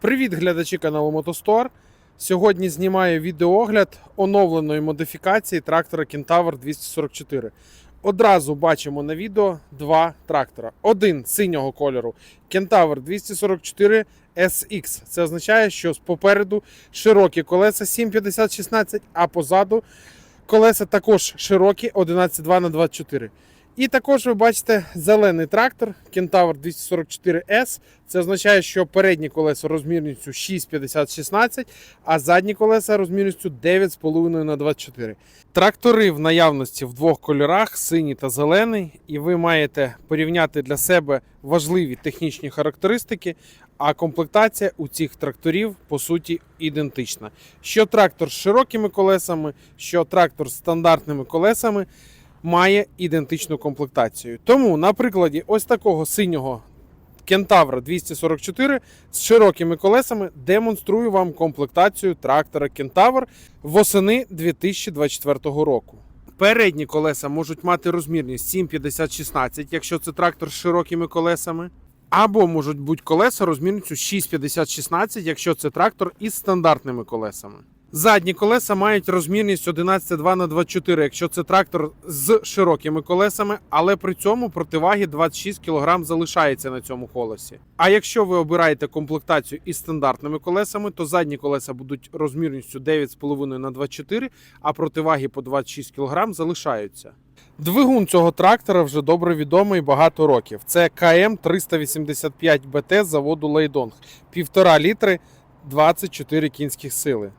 Привіт, глядачі каналу Мотостор. Сьогодні знімаю відеоогляд оновленої модифікації трактора Кентавр 244. Одразу бачимо на відео два трактора. Один синього кольору Кентавр 244 SX. Це означає, що попереду широкі колеса 750-16, а позаду колеса також широкі 11,2 на 24. І також ви бачите зелений трактор Кентавр 244S. Це означає, що передні колеса розмірністю 6,50-16, а задні колеса розмірністю 9,5 на 24. Трактори в наявності в двох кольорах синій та зелений, і ви маєте порівняти для себе важливі технічні характеристики. А комплектація у цих тракторів по суті ідентична. Що трактор з широкими колесами, що трактор з стандартними колесами має ідентичну комплектацію. Тому на прикладі ось такого синього Кентавра 244 з широкими колесами демонструю вам комплектацію трактора Кентавр восени 2024 року. Передні колеса можуть мати розмірність 7,50-16, якщо це трактор з широкими колесами. Або можуть бути колеса розмірністю 6,50-16, якщо це трактор із стандартними колесами. Задні колеса мають розмірність 11,2 на 24, якщо це трактор з широкими колесами, але при цьому противаги 26 кг залишається на цьому колесі. А якщо ви обираєте комплектацію із стандартними колесами, то задні колеса будуть розмірністю 9,5 на 24, а противаги по 26 кг залишаються. Двигун цього трактора вже добре відомий багато років. Це КМ 385 БТ з заводу Лейдонг, 1,5 літри 24 кінських сили.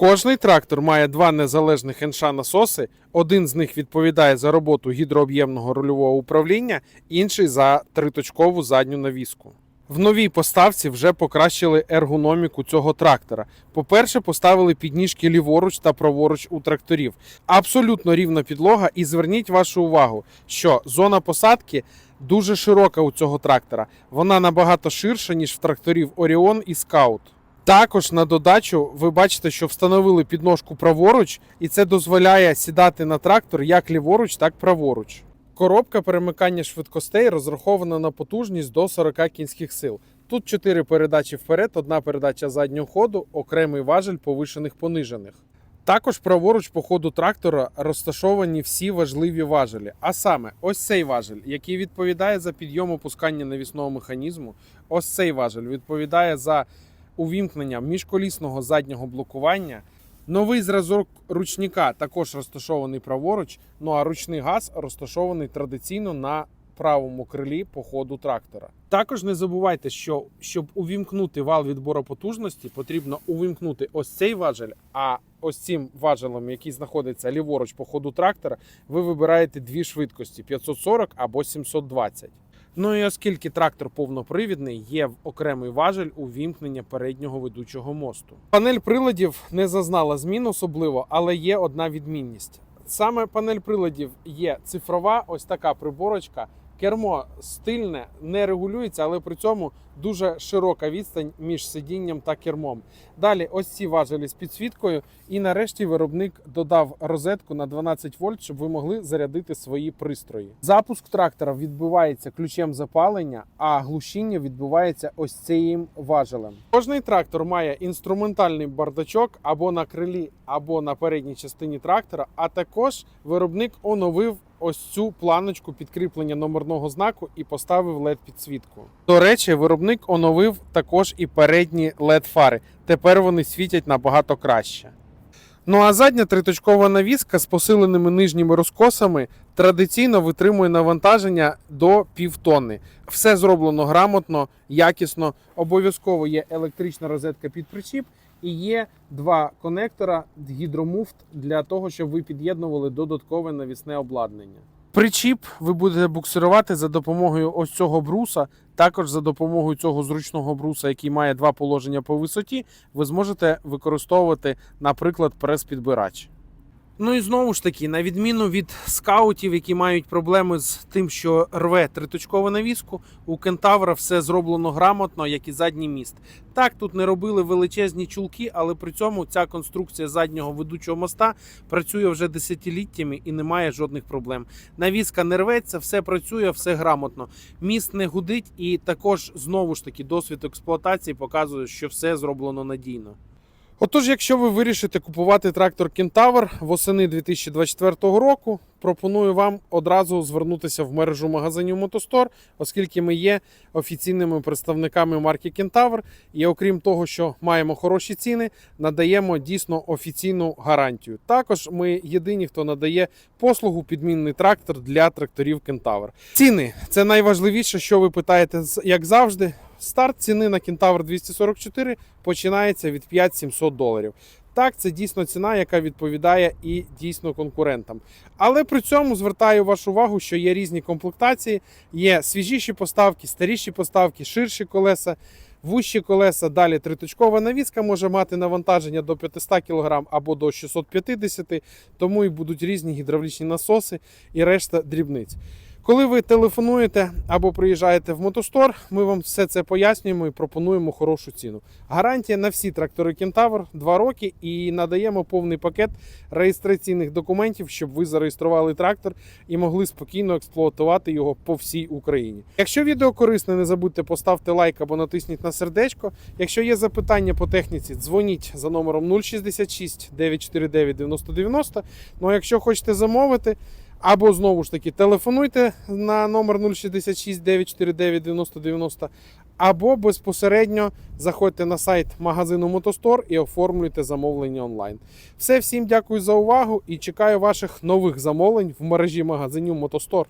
Кожний трактор має два незалежних енша насоси. Один з них відповідає за роботу гідрооб'ємного рульового управління, інший за триточкову задню навіску. В новій поставці вже покращили ергономіку цього трактора. По-перше, поставили підніжки ліворуч та праворуч у тракторів. Абсолютно рівна підлога, і зверніть вашу увагу, що зона посадки дуже широка у цього трактора. Вона набагато ширша, ніж в тракторів Оріон і Скаут. Також на додачу ви бачите, що встановили підножку праворуч, і це дозволяє сідати на трактор як ліворуч, так праворуч. Коробка перемикання швидкостей розрахована на потужність до 40 кінських сил. Тут 4 передачі вперед, одна передача заднього ходу, окремий важель повишених понижених. Також праворуч по ходу трактора розташовані всі важливі важелі. А саме, ось цей важель, який відповідає за підйом опускання навісного механізму. Ось цей важель відповідає за увімкнення міжколісного заднього блокування. Новий зразок ручника також розташований праворуч. Ну а ручний газ розташований традиційно на правому крилі по ходу трактора. Також не забувайте, що щоб увімкнути вал відбору потужності, потрібно увімкнути ось цей важель. А ось цим важелем, який знаходиться ліворуч по ходу трактора, ви вибираєте дві швидкості: 540 або 720. Ну і оскільки трактор повнопривідний, є в окремий важель увімкнення переднього ведучого мосту. Панель приладів не зазнала змін особливо, але є одна відмінність. Саме панель приладів є цифрова, ось така приборочка. Кермо стильне, не регулюється, але при цьому дуже широка відстань між сидінням та кермом. Далі ось ці важелі з підсвіткою. І нарешті виробник додав розетку на 12 вольт, щоб ви могли зарядити свої пристрої. Запуск трактора відбувається ключем запалення, а глушіння відбувається ось цим важелем. Кожний трактор має інструментальний бардачок або на крилі, або на передній частині трактора. А також виробник оновив ось цю планочку підкріплення номерного знаку і поставив led підсвітку. До речі, виробник оновив також і передні led фари. Тепер вони світять набагато краще. Ну а задня триточкова навіска з посиленими нижніми розкосами традиційно витримує навантаження до півтонни. Все зроблено грамотно, якісно. Обов'язково є електрична розетка під причіп і є два конектора гідромуфт для того, щоб ви під'єднували додаткове навісне обладнання. Причіп ви будете буксирувати за допомогою ось цього бруса. Також за допомогою цього зручного бруса, який має два положення по висоті, ви зможете використовувати, наприклад, прес-підбирач. Ну і знову ж таки, на відміну від скаутів, які мають проблеми з тим, що рве триточкову навіску, у кентавра все зроблено грамотно, як і задній міст. Так, тут не робили величезні чулки, але при цьому ця конструкція заднього ведучого моста працює вже десятиліттями і немає жодних проблем. Навіска не рветься, все працює, все грамотно. Міст не гудить, і також знову ж таки досвід експлуатації показує, що все зроблено надійно. Отож, якщо ви вирішите купувати трактор Кентавр восени 2024 року, пропоную вам одразу звернутися в мережу магазинів Мотостор, оскільки ми є офіційними представниками марки Кентавр. І окрім того, що маємо хороші ціни, надаємо дійсно офіційну гарантію. Також ми єдині, хто надає послугу підмінний трактор для тракторів Кентавр. Ціни це найважливіше, що ви питаєте, як завжди. Старт ціни на Кентавр 244 починається від 5700 доларів. Так, це дійсно ціна, яка відповідає і дійсно конкурентам. Але при цьому звертаю вашу увагу, що є різні комплектації, є свіжіші поставки, старіші поставки, ширші колеса, вущі колеса. Далі триточкова навіска може мати навантаження до 500 кг або до 650 тому і будуть різні гідравлічні насоси і решта дрібниць. Коли ви телефонуєте або приїжджаєте в мотостор, ми вам все це пояснюємо і пропонуємо хорошу ціну. Гарантія на всі трактори Кентавр 2 роки і надаємо повний пакет реєстраційних документів, щоб ви зареєстрували трактор і могли спокійно експлуатувати його по всій Україні. Якщо відео корисне, не забудьте поставити лайк або натисніть на сердечко. Якщо є запитання по техніці, дзвоніть за номером 066 949 9090. Ну а якщо хочете замовити, або знову ж таки телефонуйте на номер 066 949 9090, або безпосередньо заходьте на сайт магазину Мотостор і оформлюйте замовлення онлайн. Все, всім дякую за увагу і чекаю ваших нових замовлень в мережі магазинів Мотостор.